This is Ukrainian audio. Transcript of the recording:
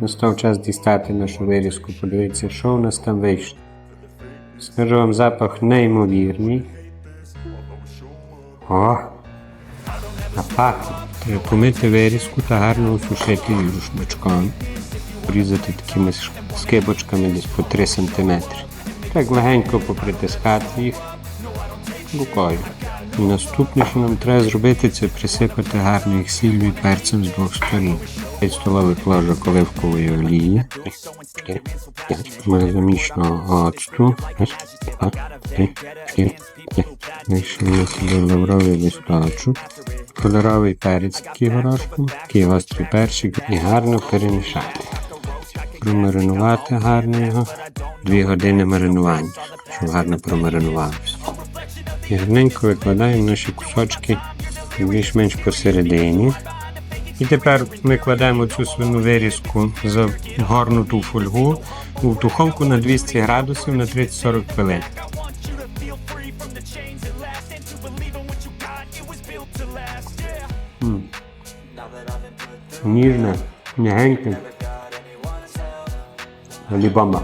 настав час дістати нашу вирізку, подивитися, що у нас там вийшло. Скажу вам запах неймовірний. О! А пахне. Треба помити вирізку та гарно осушити її рушничком. Порізати такими ш- скибочками десь по 3 см. Так легенько попритискати їх рукою. Наступне, що нам треба зробити, це присипати гарно їх сіллю перцем з двох сторін. 5 столових ложок оливкової олії, меломічного оцту, Вийшли сюди лавровий листочок, кольоровий перець такий горошком, такий гострий перчик і гарно перемішати. Промаринувати гарно його. Дві години маринування, щоб гарно промаринувалося. І викладаємо наші кусочки більш-менш посередині. І тепер ми кладемо цю свину вирізку в горнуту фольгу у духовку на 200 градусів на 30-40 хвилин. М. Ніжне, м'ягеньке. Алі бомба.